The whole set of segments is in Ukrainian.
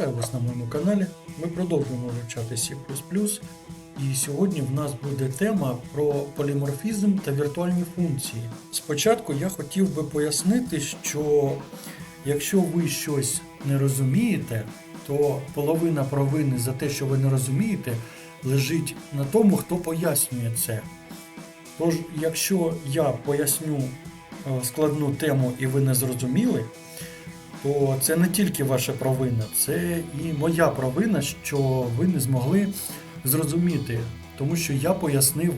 Вітаю вас на моєму каналі. Ми продовжуємо вивчати C++. І сьогодні в нас буде тема про поліморфізм та віртуальні функції. Спочатку я хотів би пояснити, що якщо ви щось не розумієте, то половина провини за те, що ви не розумієте, лежить на тому, хто пояснює це. Тож, якщо я поясню е, складну тему і ви не зрозуміли, то це не тільки ваша провина, це і моя провина, що ви не змогли зрозуміти, тому що я пояснив,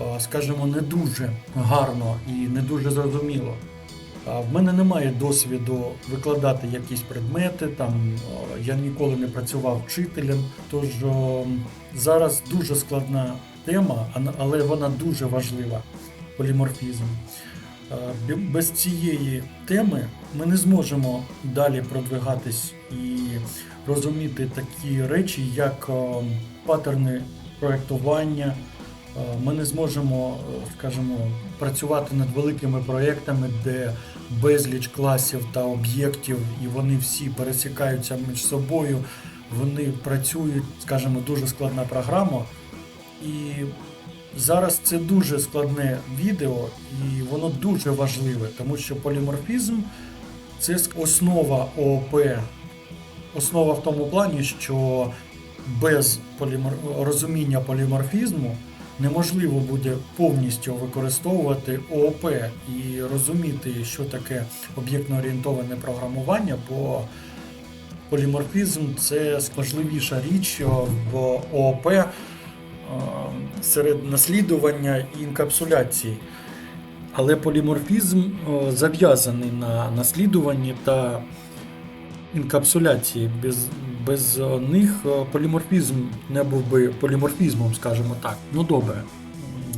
е, скажімо, не дуже гарно і не дуже зрозуміло. В мене немає досвіду викладати якісь предмети, там е, я ніколи не працював вчителем. Тож е, зараз дуже складна тема, але вона дуже важлива поліморфізм. Е, Без цієї теми ми не зможемо далі продвигатись і розуміти такі речі, як е, паттерни проєктування. Е, Ми не зможемо, скажімо, працювати над великими проєктами, де безліч класів та об'єктів, і вони всі пересікаються між собою. Вони працюють, скажімо, дуже складна програма. І зараз це дуже складне відео, і воно дуже важливе, тому що поліморфізм це основа ООП. Основа в тому плані, що без полімор... розуміння поліморфізму неможливо буде повністю використовувати ООП і розуміти, що таке об'єктно орієнтоване програмування, бо поліморфізм це важливіша річ в ООП серед наслідування і інкапсуляції. Але поліморфізм зав'язаний на наслідуванні та інкапсуляції. Без, без них поліморфізм не був би поліморфізмом, скажімо так. Ну добре,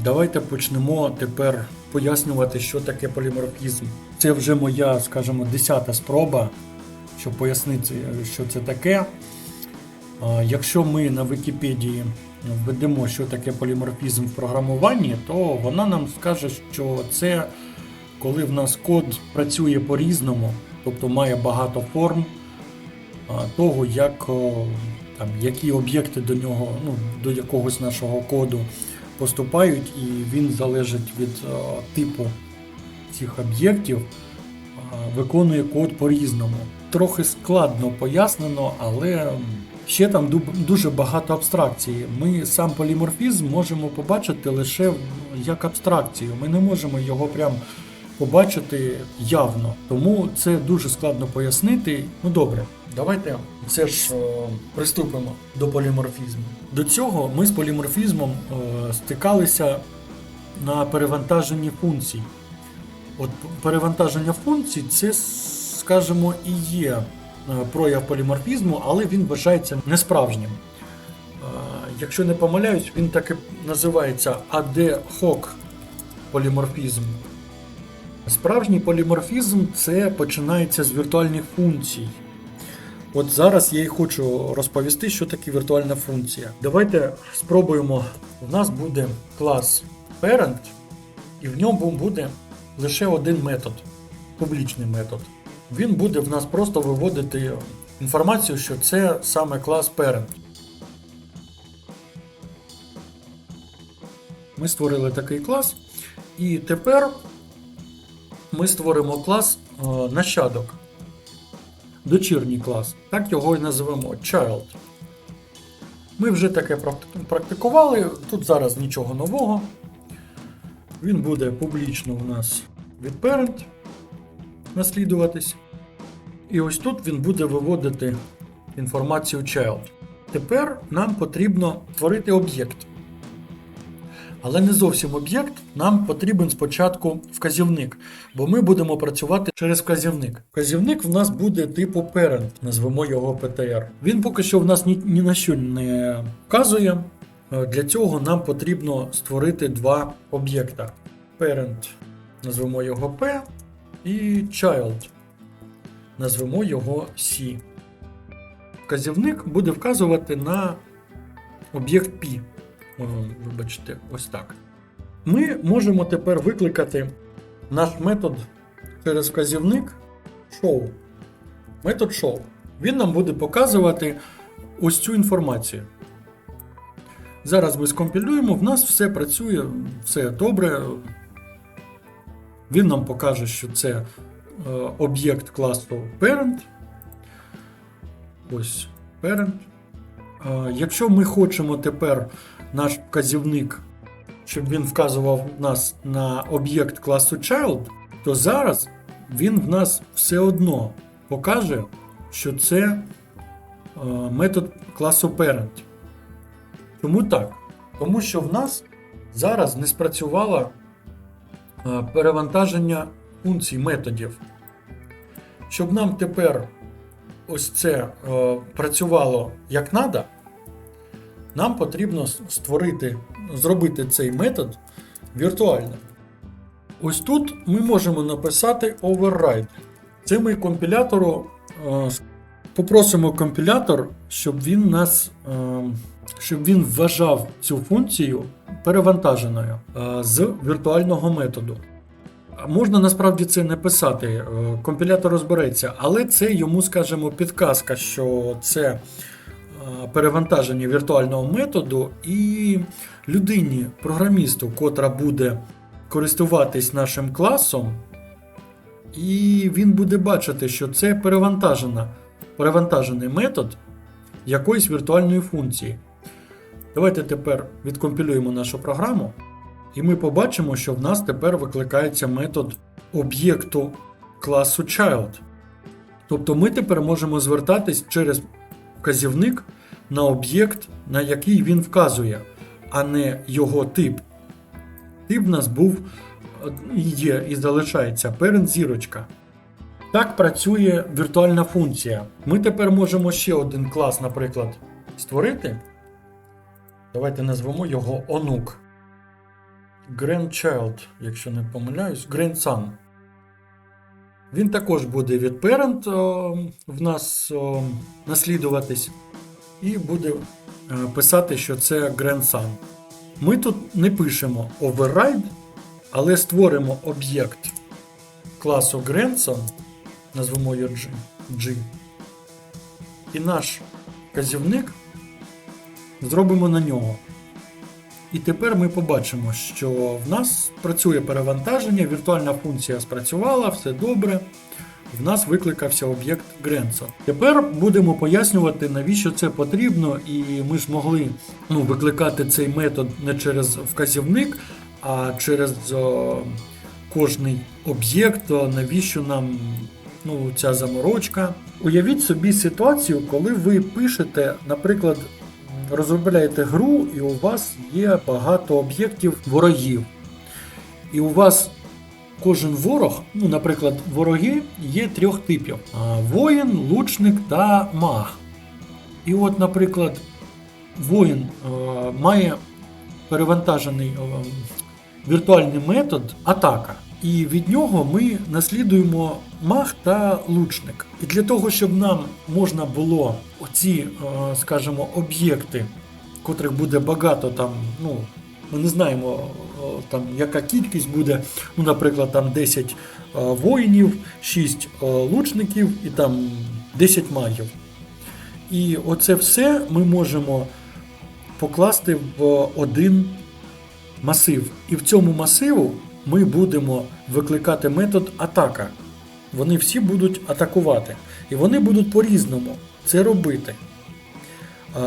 давайте почнемо тепер пояснювати, що таке поліморфізм. Це вже моя, скажімо, десята спроба, щоб пояснити, що це таке. Якщо ми на Вікіпедії введемо, що таке поліморфізм в програмуванні, то вона нам скаже, що це коли в нас код працює по-різному, тобто має багато форм того, як, там, які об'єкти до нього, ну, до якогось нашого коду поступають, і він залежить від типу цих об'єктів, виконує код по-різному. Трохи складно пояснено, але ще там дуже багато абстракцій. Ми сам поліморфізм можемо побачити лише як абстракцію. Ми не можемо його прям побачити явно. Тому це дуже складно пояснити. Ну добре, давайте все ж е, приступимо до поліморфізму. До цього ми з поліморфізмом е, стикалися на перевантаженні функцій. От перевантаження функцій це, скажімо, і є прояв поліморфізму, але він вважається несправжнім. Е, Якщо не помиляюсь, він так і називається hoc поліморфізм. Справжній поліморфізм це починається з віртуальних функцій. От зараз я і хочу розповісти, що таке віртуальна функція. Давайте спробуємо. У нас буде клас parent, і в ньому буде лише один метод, публічний метод. Він буде в нас просто виводити інформацію, що це саме клас parent. Ми створили такий клас, і тепер ми створимо клас е, нащадок. Дочірній клас. Так його і називемо child. Ми вже таке практикували. Тут зараз нічого нового. Він буде публічно у нас від parent наслідуватись. І ось тут він буде виводити інформацію child. Тепер нам потрібно створити об'єкт. Але не зовсім об'єкт, нам потрібен спочатку вказівник, бо ми будемо працювати через вказівник. Вказівник в нас буде типу parent, назвемо його PTR. Він поки що в нас ні, ні на що не вказує. Для цього нам потрібно створити два об'єкта. Parent, назвемо його P, і child, назвемо його C. Вказівник буде вказувати на об'єкт P. Вибачте, ось так. Ми можемо тепер викликати наш метод через вказівник show. Метод show. він нам буде показувати ось цю інформацію. Зараз ми скомпілюємо, в нас все працює, все добре. Він нам покаже, що це е, об'єкт класу parent. Ось parent. Е, Якщо ми хочемо тепер наш вказівник, щоб він вказував нас на об'єкт класу child, то зараз він в нас все одно покаже, що це е, метод класу parent. Чому так? Тому що в нас зараз не спрацювало е, перевантаження функцій методів. Щоб нам тепер ось це е, працювало як треба, нам потрібно створити, зробити цей метод віртуальним. Ось тут ми можемо написати override. Це ми компілятору е, попросимо компілятор, щоб він нас. Щоб він вважав цю функцію перевантаженою е, з віртуального методу. Можна насправді це не писати, е, компілятор розбереться, але це йому, скажімо, підказка, що це е, перевантаження віртуального методу, і людині, програмісту, котра буде користуватись нашим класом, і він буде бачити, що це перевантажена, перевантажений метод якоїсь віртуальної функції. Давайте тепер відкомпілюємо нашу програму, і ми побачимо, що в нас тепер викликається метод об'єкту класу child. Тобто ми тепер можемо звертатись через вказівник на об'єкт, на який він вказує, а не його тип. Тип в нас був є і залишається parent зірочка. Так працює віртуальна функція. Ми тепер можемо ще один клас, наприклад, створити. Давайте назвемо його онук. Grandchild, якщо не помиляюсь, Grandson. Він також буде від parent в нас о, наслідуватись, і буде е, писати, що це grandson. Ми тут не пишемо override, але створимо об'єкт класу grandson, назвемо його G, G. І наш вказівник зробимо на нього. І тепер ми побачимо, що в нас працює перевантаження, віртуальна функція спрацювала, все добре. В нас викликався об'єкт Grandson. Тепер будемо пояснювати, навіщо це потрібно, і ми ж могли ну, викликати цей метод не через вказівник, а через о, кожний об'єкт, навіщо нам ну, ця заморочка. Уявіть собі ситуацію, коли ви пишете, наприклад, розробляєте гру, і у вас є багато об'єктів ворогів. І у вас кожен ворог, ну, наприклад, вороги є трьох типів: воїн, лучник та маг. І от, наприклад, воїн має перевантажений віртуальний метод атака. І від нього ми наслідуємо маг та лучник. І для того, щоб нам можна було оці, е, скажімо, об'єкти, котрих буде багато там, ну, ми не знаємо, е, там, яка кількість буде, ну, наприклад, там 10 е, воїнів, 6 е, лучників і там 10 магів. І оце все ми можемо покласти в один масив. І в цьому масиву ми будемо викликати метод атака. Вони всі будуть атакувати. І вони будуть по-різному це робити.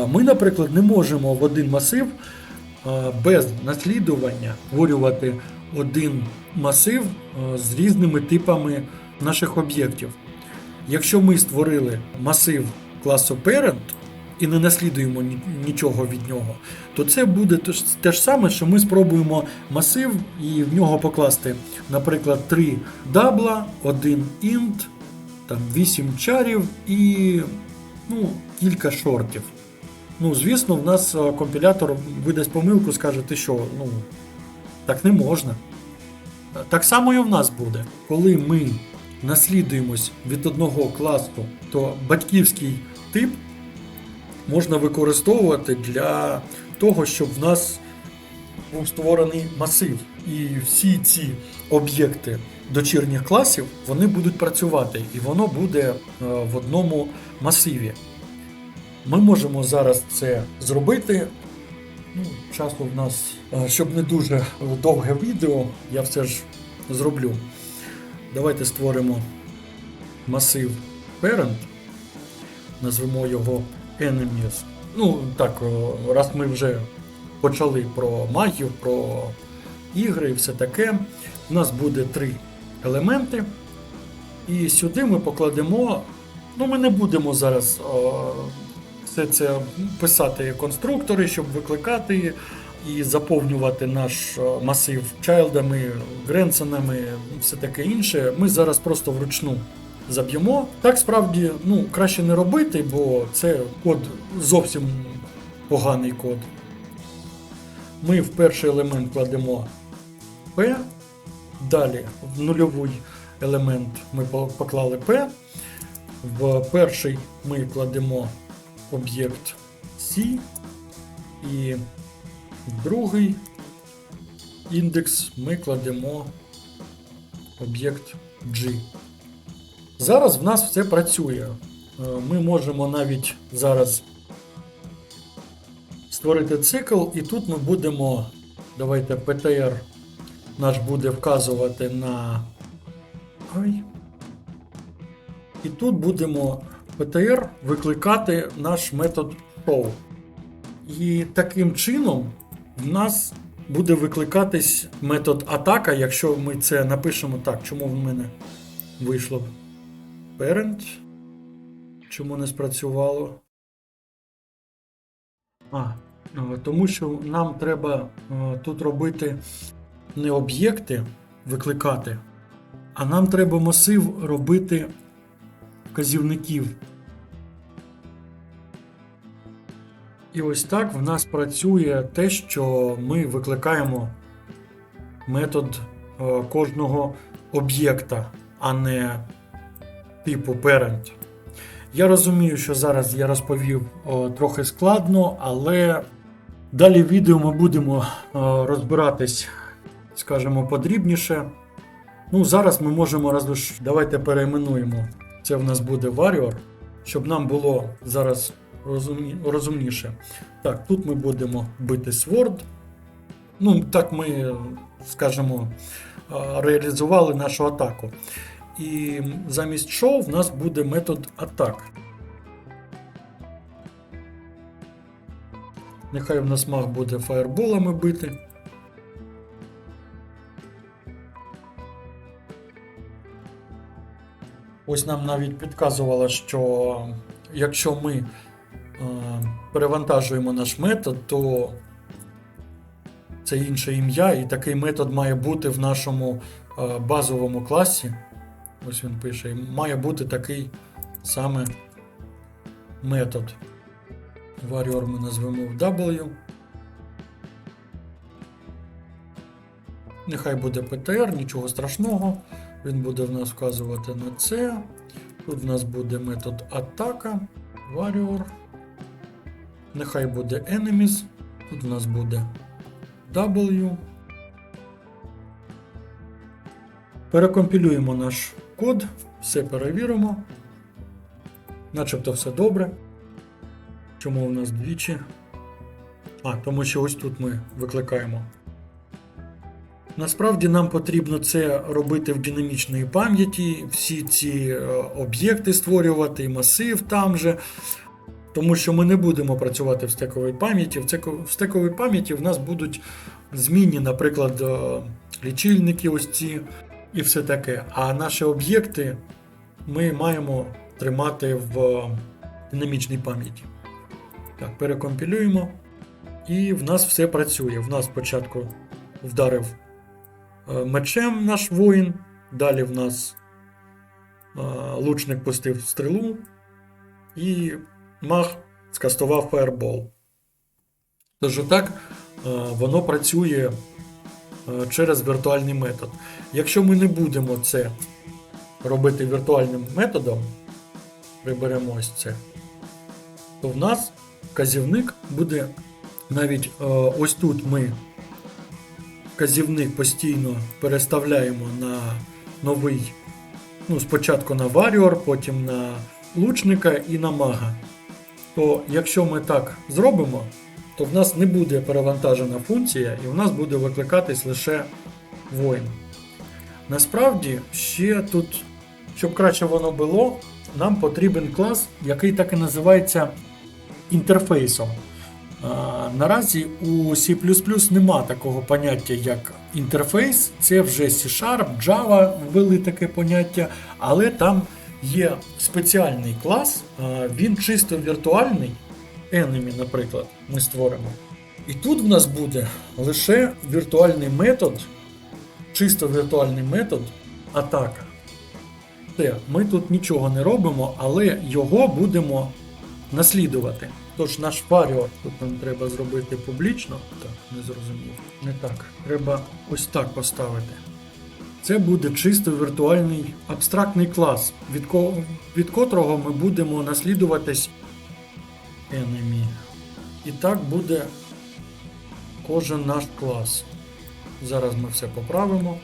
Ми, наприклад, не можемо в один масив без наслідування створювати один масив з різними типами наших об'єктів. Якщо ми створили масив класу Parent і не наслідуємо нічого від нього, то це буде те ж- саме, що ми спробуємо масив і в нього покласти, наприклад, 3 дабла, 1 int, там 8 чарів і ну, кілька шортів. Ну, звісно, в нас е, компілятор видасть помилку, скаже, ти що, ну, так не можна. Так само і в нас буде. Коли ми наслідуємось від одного класу, то батьківський тип можна використовувати для того, щоб в нас був створений масив, і всі ці об'єкти дочірніх класів вони будуть працювати, і воно буде е, в одному масиві. Ми можемо зараз це зробити. Ну, часу в нас, е, щоб не дуже довге відео, я все ж зроблю. Давайте створимо масив parent, назвемо його enemies. Ну, так, раз ми вже почали про магію, про ігри і все таке, у нас буде три елементи. І сюди ми покладемо. Ну, ми не будемо зараз о, все це писати конструктори, щоб викликати і заповнювати наш масив чайлдами, гренсонами, все таке інше. Ми зараз просто вручну заб'ємо. Так справді ну, краще не робити, бо це код зовсім поганий код. Ми в перший елемент кладемо P, далі в нульовий елемент ми поклали P, в перший ми кладемо об'єкт C і в другий індекс ми кладемо об'єкт G. Зараз в нас все працює. Е, Ми можемо навіть зараз створити цикл, і тут ми будемо. Давайте PTR наш буде вказувати на. Ой. І тут будемо PTR викликати наш метод show. І таким чином в нас буде викликатись метод атака, якщо ми це напишемо так, чому в мене вийшло parent. Чому не спрацювало? А, е, тому що нам треба е, тут робити не об'єкти викликати, а нам треба масив робити вказівників. І ось так в нас працює те, що ми викликаємо метод е, кожного об'єкта, а не типу parent. Я розумію, що зараз я розповів о, трохи складно, але далі в відео ми будемо о, розбиратись, скажімо, подрібніше. Ну, зараз ми можемо розвиш... Давайте перейменуємо. Це в нас буде Warrior, щоб нам було зараз розумні... розумніше. Так, тут ми будемо бити Sword. Ну, так ми, скажімо, реалізували нашу атаку. І замість show в нас буде метод атак. Нехай в нас маг буде фаєрболами бити. Ось нам навіть підказувало, що якщо ми е, перевантажуємо наш метод, то це інше ім'я, і такий метод має бути в нашому е, базовому класі. Ось він пише, і має бути такий саме метод. Warrior ми назвемо в W. Нехай буде PTR, нічого страшного. Він буде в нас вказувати на це. Тут в нас буде метод атака, Warrior. Нехай буде enemies. Тут в нас буде W. Перекомпілюємо наш код, все перевіримо. Начебто все добре. Чому у нас двічі? А, тому що ось тут ми викликаємо. Насправді нам потрібно це робити в динамічній пам'яті, всі ці е, об'єкти створювати, масив там же. Тому що ми не будемо працювати в стековій пам'яті. В стековій пам'яті в нас будуть змінні, наприклад, е, лічильники, ось ці і все таке. А наші об'єкти ми маємо тримати в динамічній пам'яті. Так, перекомпілюємо. І в нас все працює. В нас спочатку вдарив е, мечем наш воїн, далі в нас е, лучник пустив стрілу, і маг скастував фаербол. Тож так е, воно працює е, через віртуальний метод. Якщо ми не будемо це робити віртуальним методом, приберемо ось це, то в нас вказівник буде навіть е, ось тут ми вказівник постійно переставляємо на новий, ну, спочатку на Warrior, потім на лучника і на мага, то якщо ми так зробимо, то в нас не буде перевантажена функція і в нас буде викликатись лише воїн. Насправді, ще тут, щоб краще воно було, нам потрібен клас, який так і називається інтерфейсом. Наразі у C нема такого поняття, як інтерфейс, це вже C-Sharp, Java ввели таке поняття, але там є спеціальний клас, він чисто віртуальний, Enemy, наприклад, ми створимо. І тут в нас буде лише віртуальний метод, чисто віртуальний метод атака. Все, ми тут нічого не робимо, але його будемо наслідувати. Тож наш Warrior тут нам треба зробити публічно. Так, не зрозумів. Не так. Треба ось так поставити. Це буде чисто віртуальний абстрактний клас, від, ко- від котрого ми будемо наслідуватись enemy. І так буде кожен наш клас. Зараз ми все поправимо.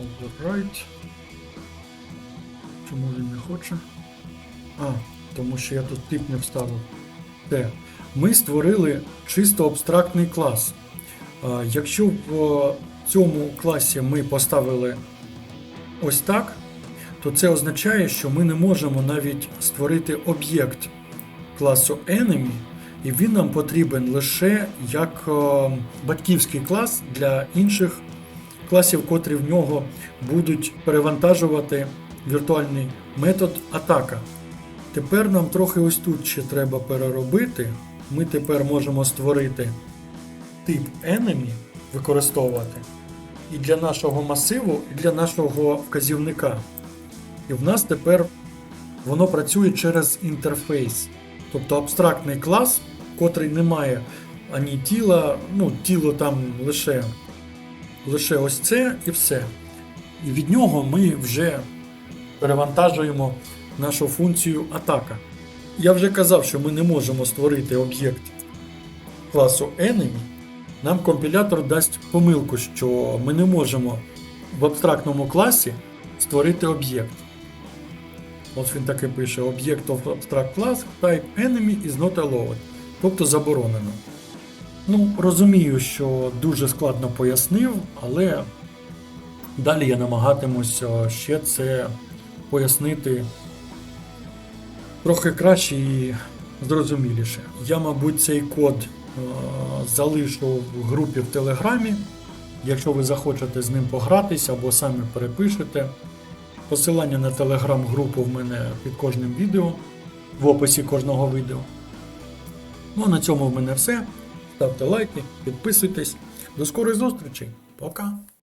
Overwrite. Чому він не хоче? А, тому що я тут тип не вставив. Те. Ми створили чисто абстрактний клас. Якщо в цьому класі ми поставили ось так, то це означає, що ми не можемо навіть створити об'єкт класу Enemy, і він нам потрібен лише як е, батьківський клас для інших класів, котрі в нього будуть перевантажувати віртуальний метод атака. Тепер нам трохи ось тут ще треба переробити. Ми тепер можемо створити тип enemy, використовувати і для нашого масиву, і для нашого вказівника. І в нас тепер воно працює через інтерфейс. Тобто абстрактний клас, котрий не має ані тіла, ну, тіло там лише, лише ось це і все. І від нього ми вже перевантажуємо нашу функцію атака. Я вже казав, що ми не можемо створити об'єкт класу enemy. Нам компілятор дасть помилку, що ми не можемо в абстрактному класі створити об'єкт. Ось він таки пише: Object of abstract class type enemy is not allowed. Тобто заборонено. Ну, розумію, що дуже складно пояснив, але далі я намагатимуся ще це пояснити трохи краще і зрозуміліше. Я, мабуть, цей код е, залишу в групі в Телеграмі. Якщо ви захочете з ним погратися або самі перепишете. Посилання на телеграм-групу в мене під кожним відео, в описі кожного відео. Ну а на цьому в мене все. Ставте лайки, підписуйтесь. До скорої зустрічі. Пока!